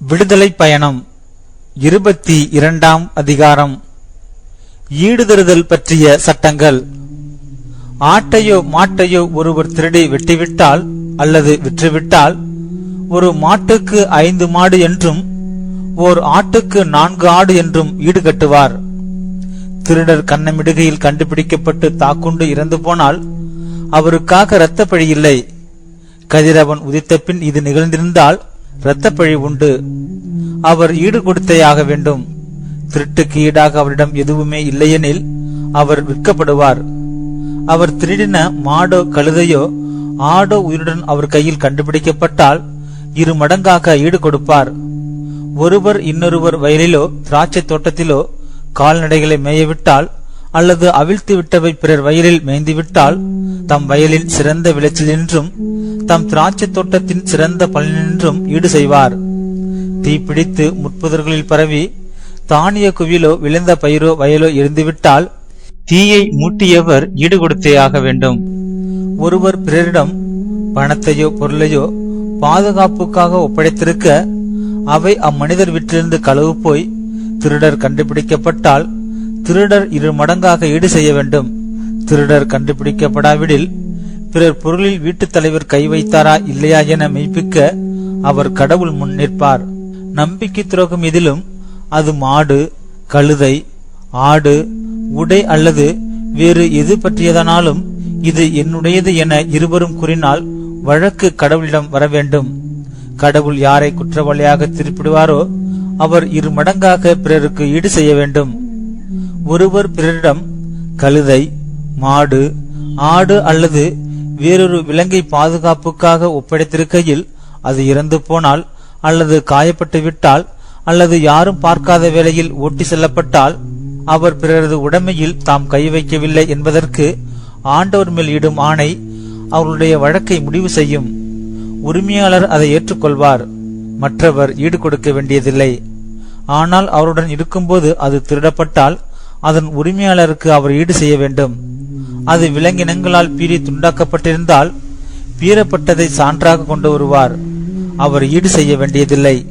விடுதலை பயணம் இருபத்தி இரண்டாம் அதிகாரம். ஈடுதருதல் பற்றிய சட்டங்கள். ஆட்டையோ மாட்டையோ ஒருவர் திருடி வெட்டிவிட்டால் அல்லது விற்றுவிட்டால் ஒரு மாட்டுக்கு ஐந்து மாடு என்றும் ஓர் ஆட்டுக்கு நான்கு ஆடு என்றும் ஈடு கட்டுவார் திருடர் கண்ணமிடுகையில் கண்டுபிடிக்கப்பட்டு தாக்குண்டு இறந்து போனால் அவருக்காக இரத்தப்பழி இல்லை கதிரவன் உதித்த பின் இது நிகழ்ந்திருந்தால் இரத்தப்பழி உண்டு. அவர் ஈடு கொடுத்தேயாக வேண்டும். திருட்டுக்கு ஈடாக அவரிடம் எதுவுமே இல்லையெனில் அவர் விற்கப்படுவார். அவர் திருடின மாடோ கழுதையோ ஆடோ உயிருடன் அவர் கையில் கண்டுபிடிக்கப்பட்டால் இரு மடங்காக ஈடு கொடுப்பார் ஒருவர் இன்னொருவர் வயலிலோ திராட்சை தோட்டத்திலோ கால்நடைகளை மேயவிட்டால் அல்லது அவிழ்த்து விட்டவை பிறர் வயலில் மேய்ந்துவிட்டால் தம் வயலின் சிறந்த விளைச்சல் என்றும் தம் திராட்சை தோட்டத்தின் சிறந்த பலனின்றும் ஈடு செய்வார். தீப்பிடித்து முட்புதர்களில் பரவி தானிய குவிலோ விளைந்த பயிரோ வயலோ எரிந்துவிட்டால் தீயை மூட்டியவர் ஈடு கொடுத்தே ஆக வேண்டும். ஒருவர் பிறரிடம் பணத்தையோ பொருளையோ பாதுகாப்புக்காக ஒப்படைத்திருக்க அவை அம்மனிதர் வீட்டிலிருந்து களவு போய் திருடர் கண்டுபிடிக்கப்பட்டால் திருடர் இரு மடங்காக ஈடு செய்ய வேண்டும். திருடர் கண்டுபிடிக்கப்படாவிடில் பிறர் பொருளில் வீட்டுத் தலைவர் கை வைத்தாரா இல்லையா என மெய்ப்பிக்க அவர் கடவுள் முன் நிற்பார். நம்பிக்கை துரோகம் இதிலும் அது மாடு கழுதை ஆடு உடை அல்லது வேறு எது பற்றியதனாலும் இது என்னுடையது என இருவரும் கூறினால் வழக்கு கடவுளிடம் வர வேண்டும். கடவுள் யாரை குற்றவாளியாக திருப்பிடுவாரோ அவர் இரு மடங்காக பிறருக்கு ஈடு செய்ய வேண்டும். ஒருவர் பிறரிடம் கழுதை மாடு ஆடு அல்லது வேறொரு விலங்கை பாதுகாப்புக்காக ஒப்படைத்திருக்கையில் அது இறந்து போனால் அல்லது காயப்பட்டு விட்டால் அல்லது யாரும் பார்க்காத வேளையில் ஓட்டி செல்லப்பட்டால் அவர் பிறரது உடைமையில் தாம் கை வைக்கவில்லை என்பதற்கு ஆண்டவர் மேல் இடும் ஆணை அவர்களுடைய வழக்கை முடிவு செய்யும். உரிமையாளர் அதை ஏற்றுக்கொள்வார். மற்றவர் ஈடு கொடுக்க வேண்டியதில்லை. ஆனால் அவருடன் இருக்கும்போது அது திருடப்பட்டால் அதன் உரிமையாளருக்கு அவர் ஈடு செய்ய வேண்டும். அது விலங்கினங்களால் பீறி துண்டாக்கப்பட்டிருந்தால் பீறப்பட்டதை சான்றாக கொண்டு வருவார். அவர் ஈடு செய்ய வேண்டியதில்லை.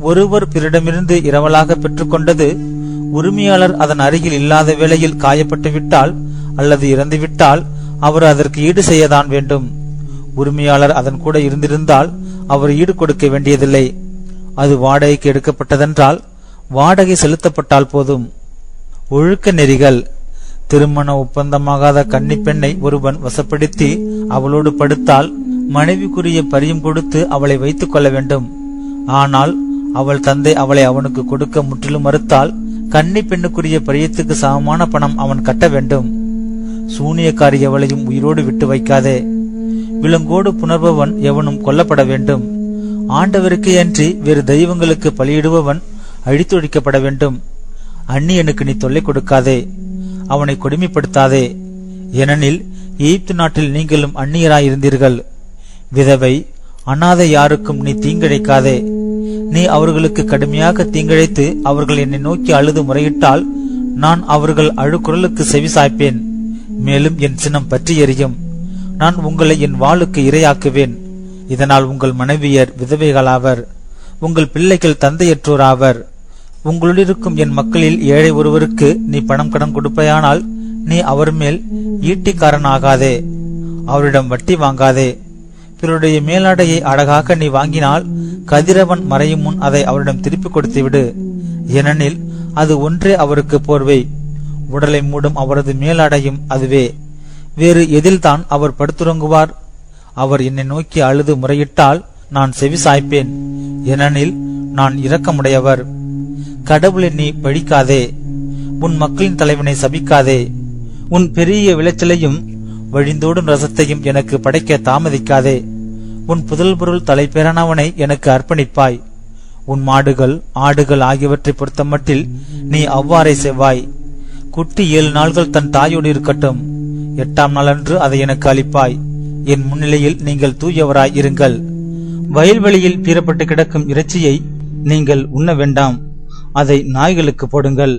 ஒருவர் பிறரிடமிருந்து இரவலாக பெற்றுக்கொண்டது உரிமையாளர் அதன் அருகில் இல்லாத வேளையில் காயப்பட்டு விட்டால் அல்லது இறந்துவிட்டால் அவர் அதற்கு ஈடு செய்யதான் வேண்டும். உரிமையாளர் அதன் கூட இருந்திருந்தால் அவர் ஈடு கொடுக்க வேண்டியதில்லை. அது வாடகைக்கு எடுக்கப்பட்டதென்றால் வாடகை செலுத்தப்பட்டால் போதும். ஒழுக்க நெறிகள். திருமண ஒப்பந்தமாகாத கன்னி பெண்ணை ஒருவன் வசப்படுத்தி அவளோடு படுத்தால் மனைவிக்குரிய பரியும் கொடுத்து அவளை வைத்துக் கொள்ள வேண்டும். ஆனால் அவள் தந்தை அவளை அவனுக்கு கொடுக்க முற்றிலும் மறுத்தால் கன்னி பெண்ணுக்குரிய பரியத்துக்கு சமமான பணம் அவன் கட்ட வேண்டும். சூனியக்காரி எவளையும் உயிரோடு விட்டு வைக்காதே. விலங்கோடு புணர்பவன் எவனும் கொல்லப்பட வேண்டும். ஆண்டவருக்கு அன்றி வேறு தெய்வங்களுக்கு பலியிடுபவன் அழித்தொழிக்கப்பட வேண்டும். அந்நியனுக்கு நீ தொல்லை கொடுக்காதே. அவனை கொடுமைப்படுத்தாதே. ஏனெனில் எகிப்து நாட்டில் நீங்களும் அந்நியராயிருந்தீர்கள். விதவை அனாதை யாருக்கும் நீ தீங்கிழைக்காதே. நீ அவர்களுக்கு கடுமையாக தீங்கிழைத்து அவர்கள் என்னை நோக்கி அழுது முறையிட்டால் நான் அவர்கள் அழுக்குரலுக்கு செவி சாய்ப்பேன். மேலும் என் சினம் பற்றி எறியும் நான் உங்களை என் வாளுக்கு இரையாக்குவேன். இதனால் உங்கள் மனைவியர் விதவைகளாவர். உங்கள் பிள்ளைகள் தந்தையற்றோராவர். உங்களுடிருக்கும் என் மக்களில் ஏழை ஒருவருக்கு நீ பணம் கடன் கொடுப்பையானால் நீ அவர் மேல் ஈட்டிக்காரன் ஆகாதே அவரிடம் வட்டி வாங்காதே. பிறருடைய மேலாடையை அழகாக நீ வாங்கினால் கதிரவன் மறையும் முன் அதை அவரிடம் திருப்பிக் கொடுத்து விடு ஏனெனில் அது ஒன்றே அவருக்கு போர்வை. உடலை மூடும் அவரது மேலாடையும் அதுவே. வேறு எதில்தான் அவர் படுத்துறங்குவார்? அவர் என்னை நோக்கி அழுது முறையிட்டால் நான் செவி சாய்ப்பேன். ஏனெனில் நான் இரக்கமுடையவர். கடவுளை நீ பழிக்காதே. உன் மக்களின் தலைவனை சபிக்காதே. உன் பெரிய விளைச்சலையும் வழிந்தோடும் ரசத்தையும் எனக்கு படைக்க தாமதிக்காதே. உன் புதல் பொருள் தலைப்பேரானவனை எனக்கு அர்ப்பணிப்பாய். உன் மாடுகள் ஆடுகள் ஆகியவற்றை பொறுத்தமட்டில் நீ அவ்வாறே செவ்வாய். குட்டி ஏழு நாள்கள் தன் தாயோடு இருக்கட்டும். எட்டாம் நாளன்று அதை எனக்கு அளிப்பாய். என் முன்னிலையில் நீங்கள் தூயவராய் இருங்கள். வயல்வெளியில் பீறப்பட்டு கிடக்கும் இறைச்சியை நீங்கள் உண்ண வேண்டாம். அதை நாய்களுக்கு போடுங்கள்.